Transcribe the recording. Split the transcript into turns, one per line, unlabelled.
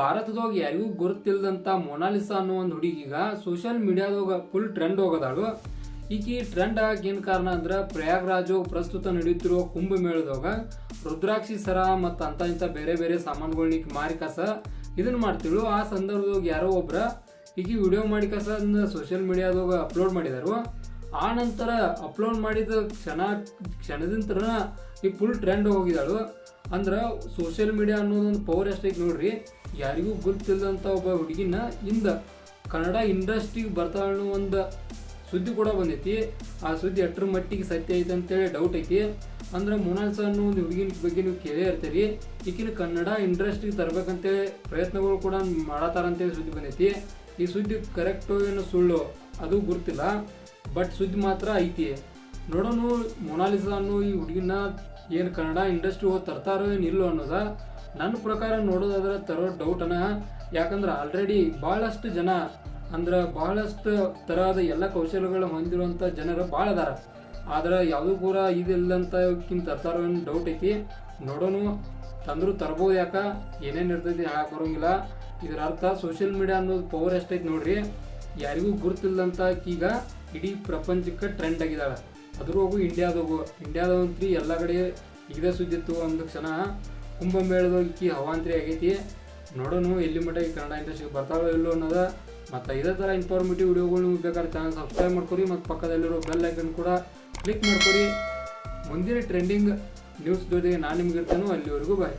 ಭಾರತದಾಗ ಯಾರಿಗೂ ಗೊತ್ತಿಲ್ಲದಂಥ ಮೊನಾಲಿಸಾ ಅನ್ನೋ ಒಂದು ಹುಡುಗಿಗ ಸೋಷಿಯಲ್ ಮೀಡಿಯಾದಾಗ ಫುಲ್ ಟ್ರೆಂಡ್ ಹೋಗೋದಾಳು. ಈಕಿ ಟ್ರೆಂಡ್ ಆಗಕ್ಕೆ ಏನು ಕಾರಣ ಅಂದ್ರೆ ಪ್ರಯಾಗ್ರಾಜು ಪ್ರಸ್ತುತ ನಡೆಯುತ್ತಿರುವ ಕುಂಭಮೇಳದಾಗ ರುದ್ರಾಕ್ಷಿ ಸರ ಮತ್ತು ಅಂತ ಇಂಥ ಬೇರೆ ಬೇರೆ ಸಾಮಾನುಗಳನ್ನ ಮಾರಿ ಕಸ ಇದನ್ನ ಮಾಡ್ತಿಳು ಆ ಸಂದರ್ಭದಾಗ ಯಾರೋ ಒಬ್ರ ಈಕಿ ವಿಡಿಯೋ ಮಾಡಿ ಕಸ ಸೋಷಿಯಲ್ ಮೀಡಿಯಾದಾಗ ಅಪ್ಲೋಡ್ ಮಾಡಿದಾರು. ಆ ನಂತರ ಅಪ್ಲೋಡ್ ಮಾಡಿದ ಕ್ಷಣ, ಕ್ಷಣದಿಂದ ಈ ಫುಲ್ ಟ್ರೆಂಡ್ ಹೋಗಿದ್ದಾಳು. ಅಂದ್ರೆ ಸೋಷಿಯಲ್ ಮೀಡಿಯಾ ಅನ್ನೋದೊಂದು ಪವರ್ ಎಷ್ಟೈತೆ ನೋಡ್ರಿ. ಯಾರಿಗೂ ಗೊತ್ತಿಲ್ಲದಂಥ ಒಬ್ಬ ಹುಡುಗಿನ ಇಂದ ಕನ್ನಡ ಇಂಡಸ್ಟ್ರಿಗೆ ಬರ್ತಾಳ ಒಂದು ಸುದ್ದಿ ಕೂಡ ಬಂದೈತಿ. ಆ ಸುದ್ದಿ ಎಟ್ರ ಮಟ್ಟಿಗೆ ಸತ್ಯ ಐತೆ ಅಂತೇಳಿ ಡೌಟ್ ಐತಿ. ಅಂದ್ರೆ ಮೊನಾಲ್ಸಾ ಅನ್ನೋ ಒಂದು ಹುಡುಗಿನ ಬಗ್ಗೆ ನೀವು ಕೇಳೇ ಇರ್ತೀರಿ. ಈಕಿನ ಕನ್ನಡ ಇಂಡಸ್ಟ್ರಿಗೆ ತರ್ಬೇಕಂತೇಳಿ ಪ್ರಯತ್ನಗಳು ಕೂಡ ಮಾಡತ್ತಾರ ಅಂತೇಳಿ ಸುದ್ದಿ ಬಂದೈತಿ. ಈ ಸುದ್ದಿ ಕರೆಕ್ಟು ಏನು ಸುಳ್ಳು ಅದು ಗುರ್ತಿಲ್ಲ ಬಟ್ ಸುದ್ದಿ ಮಾತ್ರ ಐತಿ. ನೋಡೋಣ ಮೊನಾಲಿಸಾ ಅನ್ನೋ ಈ ಹುಡುಗಿನ ಏನು ಕನ್ನಡ ಇಂಡಸ್ಟ್ರಿ ಹೋಗಿ ತರ್ತಾರೋ ಏನು ಇಲ್ಲೋ ಅನ್ನೋದ ನನ್ನ ಪ್ರಕಾರ ನೋಡೋದಾದ್ರೆ ತರೋ ಡೌಟನ ಯಾಕಂದ್ರೆ ಆಲ್ರೆಡಿ ಭಾಳಷ್ಟು ಜನ ಅಂದ್ರೆ ಭಾಳಷ್ಟು ತರಹದ ಎಲ್ಲ ಕೌಶಲ್ಯಗಳು ಹೊಂದಿರುವಂಥ ಜನರು ಭಾಳ ಅದಾರ. ಆದ್ರೆ ಯಾವುದೂ ಕೂಡ ಇದಿಲ್ಲಂತಕ್ಕಿಂತ ತರ್ತಾರೋ ಏನು ಡೌಟ್ ಐತಿ. ನೋಡೋಣ ತಂದ್ರು ತರ್ಬೋದು ಯಾಕ? ಏನೇನು ಇರ್ತೈತಿ ಯಾಕೆ ಬರೋಂಗಿಲ್ಲ. ಇದರ ಅರ್ಥ ಸೋಷಿಯಲ್ ಮೀಡಿಯಾ ಅನ್ನೋದು ಪವರ್ ಎಷ್ಟೈತಿ ನೋಡ್ರಿ? ಯಾರಿಗೂ ಗುರುತಿಲ್ಲಂತ ಈಗ ಇಡೀ ಪ್ರಪಂಚಕ್ಕೆ ಟ್ರೆಂಡ್ ಆಗಿದ್ದಾಳೆ. ಅದ್ರಾಗೂ ಇಂಡಿಯಾದಾಗು ಇಂಡಿಯಾದಂತ್ರಿ ಎಲ್ಲ ಕಡೆ ಇದೇ ಸುದ್ದಿತ್ತು ಅಂದ ಕ್ಷಣ. ಕುಂಭಮೇಳದಾಗ ಈಕಿ ಹವಾಂತ್ರಿ ಆಗೈತಿ. ನೋಡೋಣ ಎಲ್ಲಿ ಮಟ್ಟ ಈ ಕನ್ನಡ ಇಂಡಸ್ಟ್ರಿಗೆ ಬರ್ತಾಳೋ ಇಲ್ಲೋ ಅನ್ನೋದು. ಮತ್ತು ಇದೇ ಥರ ಇನ್ಫಾರ್ಮೇಟಿವ್ ವಿಡಿಯೋಗಳು ಬೇಕಾದ್ರೆ ಚಾನಲ್ ಸಬ್ಸ್ಕ್ರೈಬ್ ಮಾಡ್ಕೊರಿ. ಮತ್ತು ಪಕ್ಕದಲ್ಲಿರೋ ಬೆಲ್ ಐಕನ್ ಕೂಡ ಕ್ಲಿಕ್ ಮಾಡ್ಕೊರಿ. ಮುಂದಿನ ಟ್ರೆಂಡಿಂಗ್ ನ್ಯೂಸ್ ಜೊತೆಗೆ ನಾನು ನಿಮ್ಗೆ ಇರ್ತೇನೋ. ಅಲ್ಲಿವರೆಗೂ ಬಾಯ್